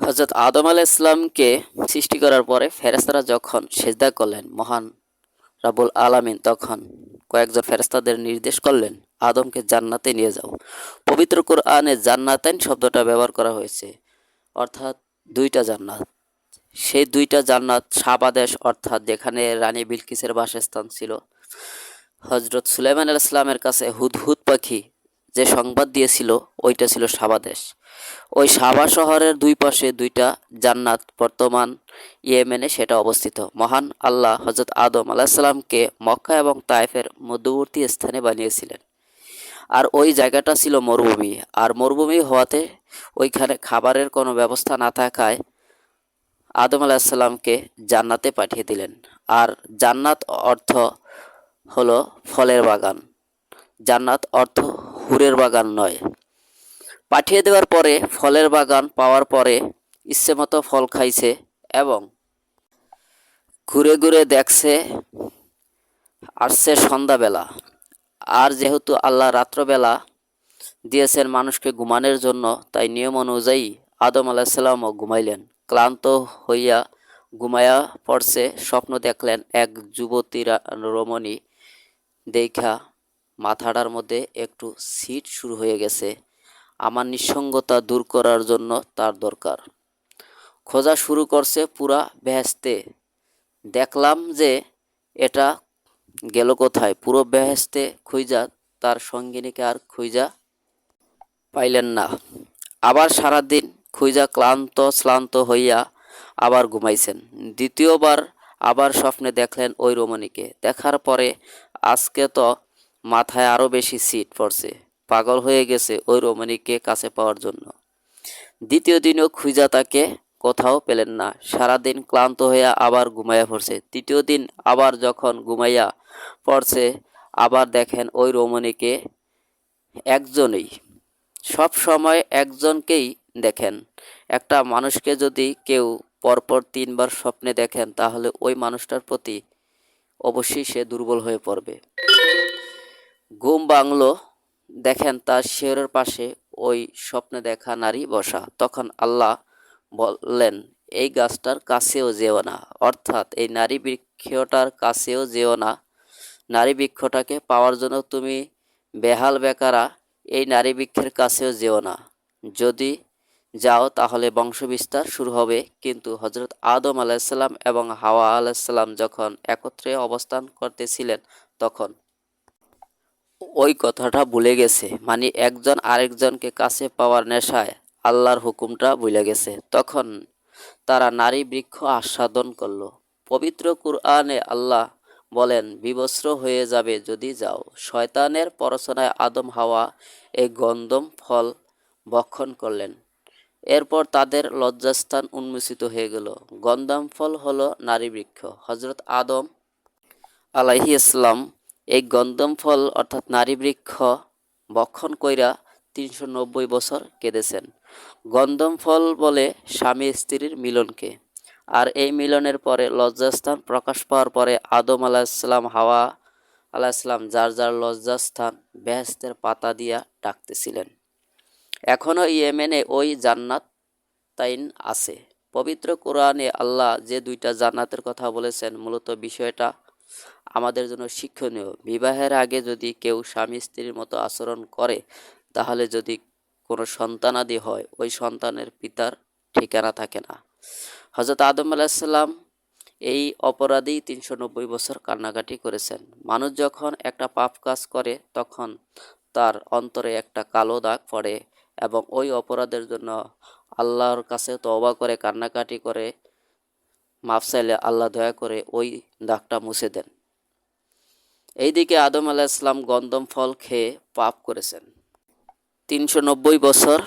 হজরত আদম আল ইসলামকে সৃষ্টি করার পরে ফেরেস্তারা যখন সেজদা করলেন, মহান রাবুল আলামিন তখন কয়েকজন ফেরেস্তাদের নির্দেশ করলেন, আদমকে জান্নাতে নিয়ে যাও। পবিত্র কোরআনে জান্নাতাইন শব্দটা ব্যবহার করা হয়েছে, অর্থাৎ দুইটা জান্নাত। সেই দুইটা জান্নাত সাবাদেশ, অর্থাৎ যেখানে রানী বিলকিসের বাসস্থান ছিল। হজরত সুলাইমান আল ইসলামের কাছে হুদহুদ পাখি যে সংবাদ দিয়েছিল, ওইটা ছিল সাবাদেশ ওই সাবা শহরের দুই পাশে দুইটা জান্নাত বর্তমান ইয়েমেনে সেটা অবস্থিত। মহান আল্লাহ হজরত আদম আলাহিসাল্লামকে মক্কা এবং তায়েফের মধ্যবর্তী স্থানে বানিয়েছিলেন। আর ওই জায়গাটা ছিল মরুভূমি। আর মরুভূমি হওয়াতে ওইখানে খাবারের কোনো ব্যবস্থা না থাকায় আদম আলাহিসাল্লামকে জান্নাতে পাঠিয়ে দিলেন। আর জান্নাত অর্থ হলো ফলের বাগান। জান্নাত অর্থ হুরের বাগান নয়। পাঠিয়ে দেওয়ার পরে, ফলের বাগান পাওয়ার পরে ইচ্ছে মতো ফল খাইছে এবং ঘুরে ঘুরে দেখছে, আসছে সন্ধ্যাবেলা। আর যেহেতু আল্লাহ রাত্রবেলা দিয়েছেন মানুষকে ঘুমানোর জন্য, তাই নিয়ম অনুযায়ী আদম আলাহিসাল্লামও ঘুমাইলেন। ক্লান্ত হইয়া ঘুমায়া পড়ছে, স্বপ্ন দেখলেন এক যুবতী রা- রমণী দেখা মাথাটার মধ্যে একটু সিট শুরু হয়ে গেছে। আমার নিঃসঙ্গতা দূর করার জন্য তার দরকার। খোঁজা শুরু করছে পুরা বেহেস্তে দেখলাম যে এটা গেল কোথায়? পুরো বেহেস্তে খুঁজা তার সঙ্গিনীকে আর খুঁজা পাইলেন না। আবার সারাদিন খুঁজা ক্লান্ত, শ্লান্ত হইয়া আবার ঘুমাইছেন। দ্বিতীয়বার আবার স্বপ্নে দেখলেন ওই রমণীকে। দেখার পরে আজকে তো মাথায় আরও বেশি সিট পড়ছে। পাগল হয়ে গেছে ওই রমণীকে কাছে পাওয়ার জন্য। দ্বিতীয় দিনও খুঁজা তাকে কোথাও পেলেন না। সারাদিন ক্লান্ত হইয়া আবার ঘুমাইয়া পড়ছে। তৃতীয় দিন আবার যখন ঘুমাইয়া পড়ছে, আবার দেখেন ওই রমণীকে একজনই। সব সময় একজনকেই দেখেন। একটা মানুষকে যদি কেউ পরপর তিনবার স্বপ্নে দেখেন, তাহলে ওই মানুষটার প্রতি অবশ্যই সে দুর্বল হয়ে পড়বে। ঘুম বাংলো দেখেন তার শেরের পাশে ওই স্বপ্নে দেখা নারী বসা। তখন আল্লাহ বললেন, এই গাছটার কাছেও যেও না। অর্থাৎ এই নারী বৃক্ষটার কাছেও যেও না। নারী বৃক্ষটাকে পাওয়ার জন্য তুমি বেহাল বেকারা, এই নারী বৃক্ষের কাছেও যেও না। যদি যাও, তাহলে বংশবিস্তার শুরু হবে। কিন্তু হজরত আদম আলাইসাল্লাম এবং হাওয়া আলাইসাল্লাম যখন একত্রে অবস্থান করতেছিলেন, তখন ওই কথাটা ভুলে গেছে। মানে একজন আরেকজনকে কাছে পাওয়ার নেশায় আল্লাহর হুকুমটা ভুলে গেছে। তখন তারা নারী বৃক্ষ আস্বাদন করল। পবিত্র কুরআনে আল্লাহ বলেন, বিবস্ত্র হয়ে যাবে যদি যাও। শয়তানের পরচনায় আদম হাওয়া এই গন্ধম ফল ভক্ষণ করলেন। এরপর তাদের লজ্জাস্থান উন্মোচিত হয়ে গেল। গন্ধম ফল হলো নারী বৃক্ষ। হজরত আদম আলাইহি ইসলাম এই গন্ধম ফল অর্থাৎ নারী বৃক্ষ বক্ষণ কইরা তিনশো নব্বই বছর কেঁদেছেন। গন্ধম ফল বলে স্বামী স্ত্রীর মিলনকে। আর এই মিলনের পরে লজ্জাস্থান প্রকাশ পাওয়ার পরে আদম আলাহিসাল্লাম হাওয়া আলাহিসাল্লাম যার যার লজ্জাস্থান বেহেস্তের পাতা দিয়া ডাকতেছিলেন। এখনও ইয়েমেনে ওই জান্নাত তাইন আছে। পবিত্র কোরআনে আল্লাহ যে দুইটা জান্নাতের কথা বলেছেন, মূলত বিষয়টা আমাদের জন্য শিক্ষণীয়। বিবাহের আগে যদি কেউ স্বামী স্ত্রীর মতো আচরণ করে, তাহলে যদি কোনো সন্তানাদি হয়, ওই সন্তানের পিতার ঠিকানা থাকে না। হজরত আদম আলাহিসাল্লাম এই অপরাধেই তিনশো নব্বই বছর কান্নাকাটি করেছেন। মানুষ যখন একটা পাপ কাজ করে, তখন তার অন্তরে একটা কালো দাগ পড়ে এবং ওই অপরাধের জন্য আল্লাহর কাছে তওবা করে, কান্নাকাটি করে মাফ চাইলে আল্লাহ দয়া করে ওই দাগটা মুছে দেন। এইদিকে আদম আলাহিসাল্লাম গন্ধম ফল খেয়ে পাপ করেছেন। তিনশো নব্বই বছর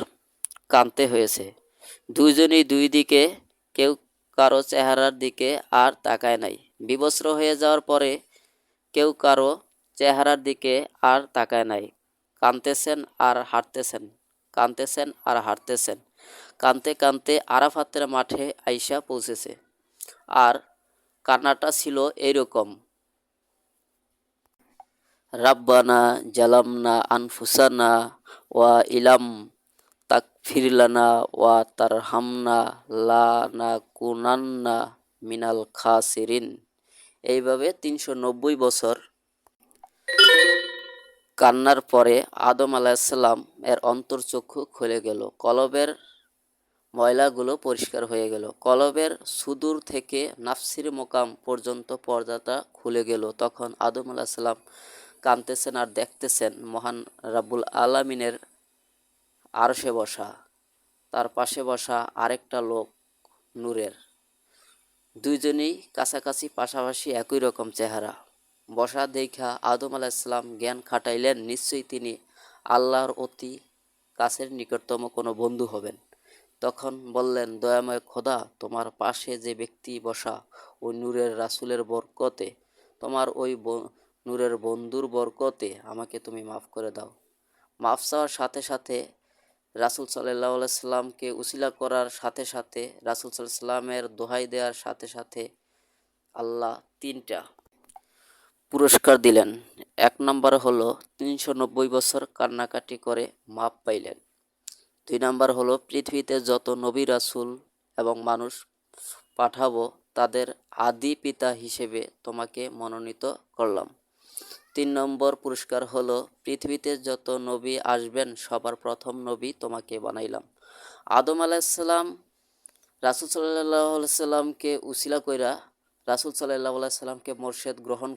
কানতে হয়েছে। দুইজনই দুই দিকে, কেউ কারও চেহারার দিকে আর তাকায় নাই। বিবস্ত্র হয়ে যাওয়ার পরে কেউ কারও চেহারার দিকে আর তাকায় নাই। কানতেছেন আর হাঁটতেছেন কানতেছেন আর হাঁটতেছেন। কানতে কানতে আরাফাতের মাঠে আইসা পৌঁছেছে। আর কান্নাটা ছিল এইরকম। রাব্বানা জালামনা আনফুসানা ওয়া ইলাম তাক ফিরলানা ওয়া তার হামনা লা না কুনান্না মিনাল খাসিরিন। এইভাবে তিনশো নব্বই বছর কান্নার পরে আদম আলাহিসাল্লাম এর অন্তর্চক্ষু খুলে গেল। কলবের ময়লাগুলো পরিষ্কার হয়ে গেল। কলবের সুদূর থেকে নাফসির মোকাম পর্যন্ত পর্দাটা খুলে গেল। তখন আদম আলাহিসাল্লাম কাঁদতেছেন আর দেখতেছেন মহান রাবুল আলামিনের আরশে বসা, তার পাশে বসা আরেকটা লোক নূরের। দুইজনেই কাছাকাছি, পাশাপাশি একই রকম চেহারা। বসা দেখা আদম আলাহিসাল্লাম জ্ঞান খাটাইলেন, নিশ্চয়ই তিনি আল্লাহর অতি কাছের নিকটতম কোনো বন্ধু হবেন। তখন বললেন, দয়াময় খোদা, তোমার পাশে যে ব্যক্তি বসা ওই নূরের রাসূলের বরকতে, তোমার ওই নূরের বন্ধুর বরকতে আমাকে তুমি মাফ করে দাও। মাফ চাওয়ার সাথে সাথে রাসুল সাল্লাহ সাল্লামকে উসিলা করার সাথে সাথে, রাসুল সাল্লাহ সাল্লামের দোহাই দেওয়ার সাথে সাথে আল্লাহ তিনটা পুরস্কার দিলেন। এক নম্বর হলো তিনশো নব্বই বছর কান্নাকাটি করে মাপ পাইলেন। দুই নাম্বার হলো, পৃথিবীতে যত নবী রাসুল এবং মানুষ পাঠাবো, তাদের আদি পিতা হিসেবে তোমাকে মনোনীত করলাম। তিন নম্বর পুরস্কার হলো, পৃথিবীতে যত নবী আসবেন, সবার প্রথম নবী তোমাকে বানাইলাম। আদম আলাইসাল্লাম রাসুল সাল্লাহ সাল্লামকে উসিলা কইরা, রাসুল সাল্লাহ সাল্লামকে মোর্শেদ গ্রহণ